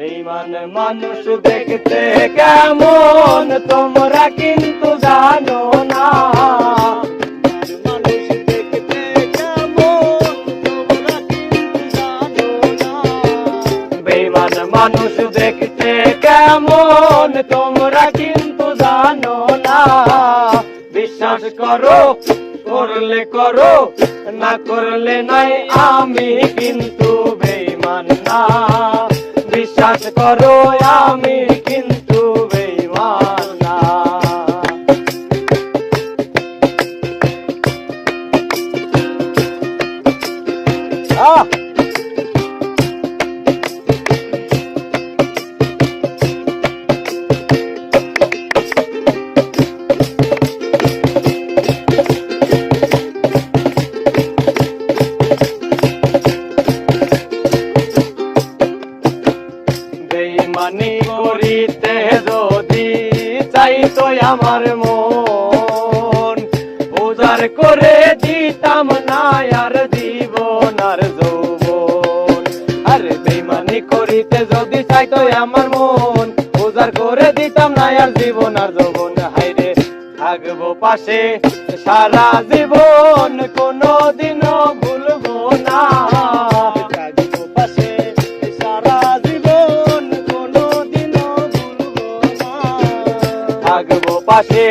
বেইমান মানুষ দেখতে কেমন? তোমরা কিন্তু জানো না। মানুষ দেখতে কেমন? তোমরা কিন্তু জানো না। বিশ্বাস করো, করলে করো, না করলে নাই আমি কিন্তু করো আমি আমার মন। উজার করে দিতাম না আর জীবন আর যৌবন। আরে বেইমানি করিতে যদি চাইতো আমার মন উজার করে দিতাম না আর জীবন আর যৌবন। হাইরে থাকব পাশে সারা জীবন কোনো দিনও ভুলবো না। থাকব পাশে।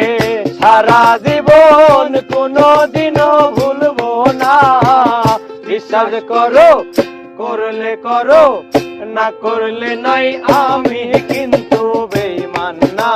সারা জীবন কোনো দিনও ভুলবো না। বিশ্বাস করো, করলে করো, না করলে নাই আমি কিন্তু বেমান না।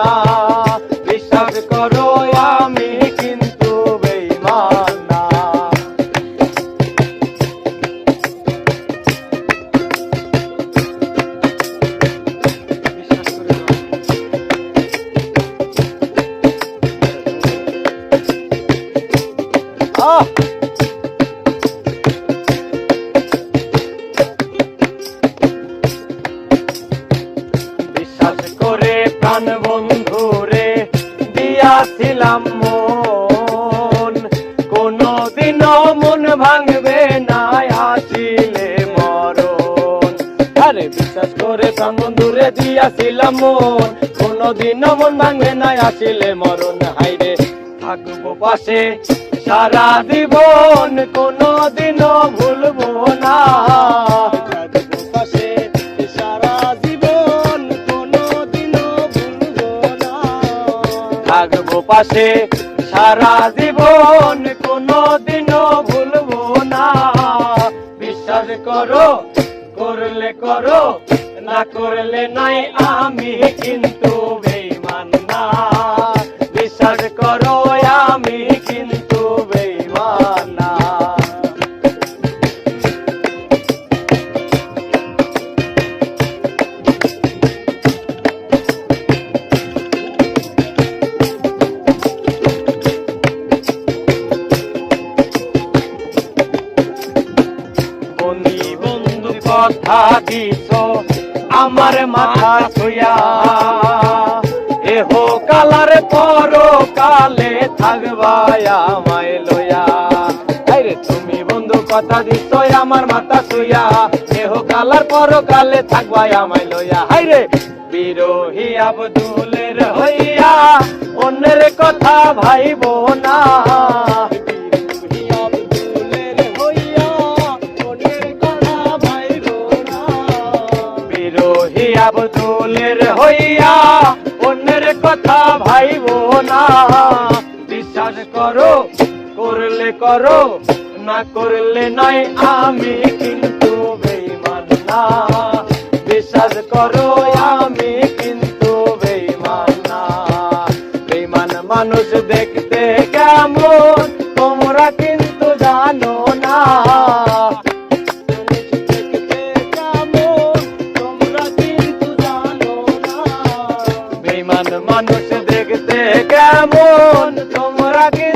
প্রাণ বন্ধুরে দিয়াছিলাম মন। কোনদিনও মন ভাঙবে না, আসিলে মরণ। আরে বিশ্বাস করে প্রাণ বন্ধুরে দিয়াছিলাম মন। কোনদিনও মন ভাঙবে না, আসিলে মরণ। হাইরে থাকব পাশে। সারা জীবন কোনদিনও ভুলবো না। থাকব পাশে। সারা জীবন কোনোদিনও ভুলবো না। থাকব পাশে। সারা জীবন কোনদিনও ভুলবো না। বিশ্বাস করো, করলে করো, না করলে নাই আমি কিন্তু বেইমান না। বন্ধি, বন্ধু কথা দিছ, আমার মাথা ছুয়া এহ কালার পর কালে থাকবাই আমায় লয়া আরে তুমি বন্ধু কথা দিছ আমার মাথা ছুয়া এহ কালার পর কালে থাকবাই আমায় লয়া হাইরে বিরোহী আবদুলের হইয়া অন্যের কথা ভাইব না। হইয়া অন্যের কথা ভাইব না। বিশ্বাস করো, করলে করো, না করলে নাই আমি কিন্তু বেইমান না। বিশ্বাস করো, আমি কিন্তু বেইমান না। বেইমান মানুষ দেখতে কেমন বেইমান মানুষ দেখতে কেমন? তোমরা কি